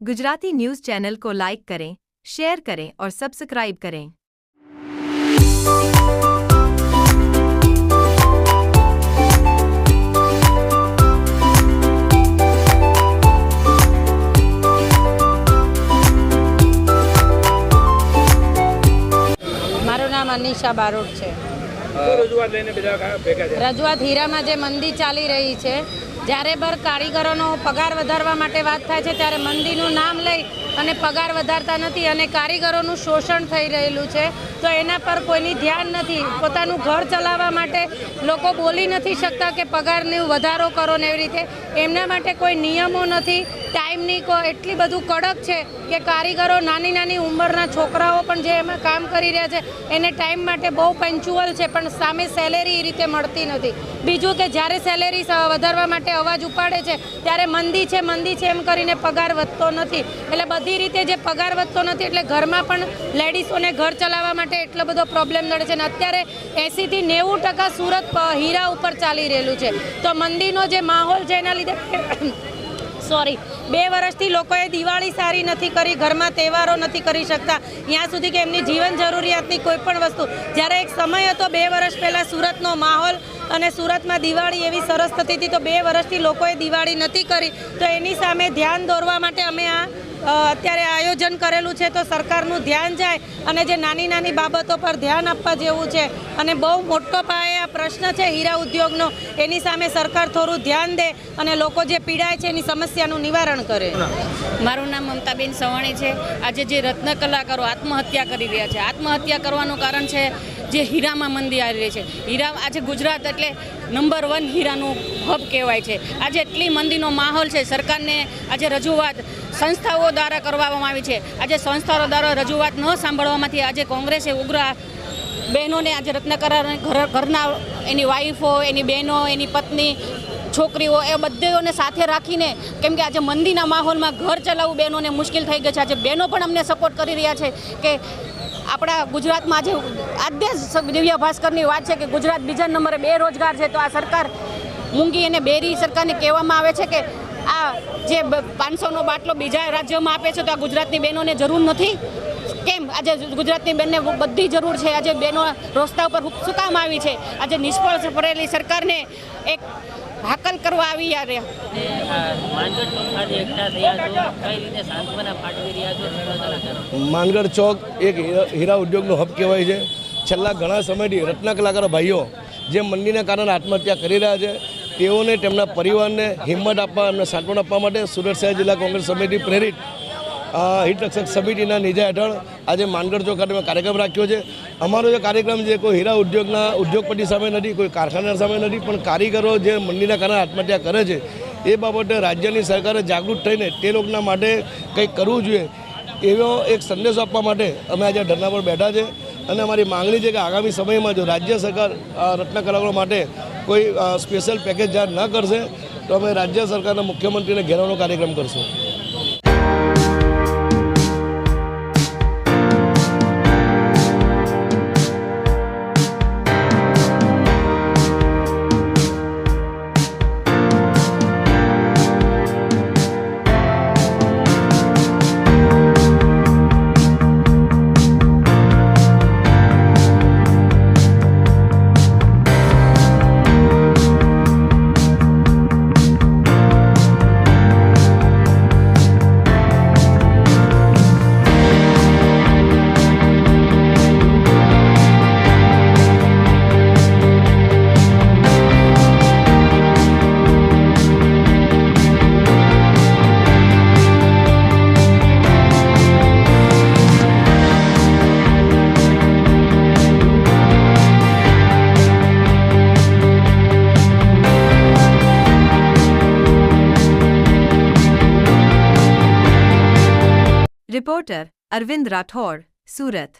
Gujarati news channel को like करें share करें और सब्सक्राइब करें મારું નામ અનિશા બારોટ છે શું રજૂઆત હીરામાં જે મંદી ચાલી રહી છે, જ્યારે બર કારીગરોનો પગાર વધારવા માટે વાત થાય છે, ત્યારે મંદીનું નામ લઈ અને પગાર વધારતા નથી અને કારીગરોનું શોષણ થઈ રહેલું છે. તો એના પર કોઈની ધ્યાન નથી. પોતાનું ઘર ચલાવવા માટે લોકો બોલી નથી શકતા કે પગારને વધારો કરો ને એવી રીતે. એમના માટે કોઈ નિયમો નથી. ટાઈમની એટલી બધું કડક છે કે કારીગરો નાની નાની ઉંમરના છોકરાઓ પણ જે એમાં કામ કરી રહ્યા છે, એને ટાઈમ માટે બહુ પંચ્યુઅલ છે, પણ સામે સેલેરી એ રીતે મળતી નથી. બીજું કે જ્યારે સેલેરી વધારવા માટે અવાજ ઉપાડે છે, ત્યારે મંદી છે મંદી છે એમ કરીને પગાર વધતો નથી. એટલે બધી રીતે જે પગાર વધતો નથી, એટલે ઘરમાં પણ લેડીઝોને ઘર ચલાવવા માટે એટલો બધો પ્રોબ્લેમ નડે છે. અને અત્યારે એંસીથી નેવું ટકા સુરત હીરા ઉપર ચાલી રહેલું છે. તો મંદીનો જે માહોલ છે, એના લીધે સોરી. બે વર્ષથી લોકોએ દિવાળી સારી નથી કરી, ઘરમાં તહેવારો નથી કરી શકતા. ત્યાં સુધી કે એમની જીવન જરૂરિયાતની કોઈ પણ વસ્તુ. જ્યારે એક સમય હતો, બે વર્ષ પહેલાં સુરતનો માહોલ અને સુરતમાં દિવાળી એવી સરસ થતી હતી, તો બે વર્ષથી લોકોએ દિવાળી નથી કરી. તો એની સામે ધ્યાન દોરવા માટે અમે આ અત્યારે આયોજન કરેલું છે તો સરકારનું ધ્યાન જાય અને જે નાની નાની બાબતો પર ધ્યાન આપવા જેવું છે અને બહુ મોટો પાયે આ પ્રશ્ન છે હીરા ઉદ્યોગનો, એની સામે સરકાર થોડું ધ્યાન દે અને લોકો જે પીડાય છે એની સમસ્યાનું નિવારણ કરે. મારું નામ મમતાબેન સવાણી છે. આજે જે રત્ન કલાકારો આત્મહત્યા કરી રહ્યા છે. આત્મહત્યા કરવાનું કારણ છે જે હીરામાં મંદી આવી રહી છે. હીરા આજે ગુજરાત એટલે નંબર વન હીરાનું હબ કહેવાય છે. આજે એટલી મંદીનો માહોલ છે, સરકારને આજે રજૂઆત સંસ્થાઓ દ્વારા કરવામાં આવી છે. આજે સંસ્થાઓ દ્વારા રજૂઆત ન સાંભળવામાંથી આજે કોંગ્રેસે ઉગ્ર બહેનોને આજે રત્ન કરાર ઘરના એની વાઈફો એની બહેનો, એની પત્ની, છોકરીઓ એ બધેઓને સાથે રાખીને કેમ કે આજે મંદીના માહોલમાં ઘર ચલાવવું બહેનોને મુશ્કેલ થઈ ગઈ છે. આજે બહેનો પણ અમને સપોર્ટ કરી રહ્યા છે કે આપણા ગુજરાતમાં આજે આદ્ય દિવ્ય ભાસ્કરની વાત છે કે ગુજરાત બીજા નંબરે બેરોજગાર છે તો આ સરકાર મૂંગી અને બેરી સરકારને કહેવામાં આવે છે કે આ જે પાંચસોનો બાટલો બીજા રાજ્યોમાં આપે છે તો આ ગુજરાતની બહેનોને જરૂર નથી? કેમ? આજે ગુજરાતની બહેનને બધી જરૂર છે. આજે બહેનો રસ્તા ઉપર શું કામ આવી છે. આજે નિષ્ફળ પડેલી સરકારને એક હાકલ કરવા આવી રહ્યા માનગઢ ચોક એક હીરા- હીરા ઉદ્યોગનો હબ કહેવાય છે. છેલ્લા ઘણા સમયથી રત્ન કલાકારો ભાઈઓ જે મંદીના કારણે આત્મહત્યા કરી રહ્યા છે તેઓને તેમના પરિવારને હિંમત આપવા એમને સાંત્વન આપવા માટે સુરત શહેર જિલ્લા કોંગ્રેસ સમિતિ પ્રેરિત હિતરક્ષક સમિતિના નિજા હેઠળ આજે માનગઢ ચોક કાર્યક્રમ રાખ્યો છે. અમારો જે કાર્યક્રમ છે, કોઈ હીરા ઉદ્યોગના ઉદ્યોગપતિ સામે નથી, કોઈ કારખાના સામે નથી, પણ કારીગરો જે મંડીના કારણે આત્મહત્યા કરે છે, એ બાબતે રાજ્યની સરકારે જાગૃત થઈને તે લોકોના માટે કંઈક કરવું જોઈએ, એવો એક સંદેશો આપવા માટે અમે આજે ધરના પર બેઠા છે. અને અમારી માંગણી છે કે આગામી સમયમાં જો રાજ્ય સરકાર રત્ન કલાકારો માટે કોઈ સ્પેશિયલ પેકેજ જાહેર ન કરશે, તો અમે રાજ્ય સરકારના મુખ્યમંત્રીને ઘેરવાનો કાર્યક્રમ કરશું. રિપોર્ટર અરવિંદ રાઠોડ સુરત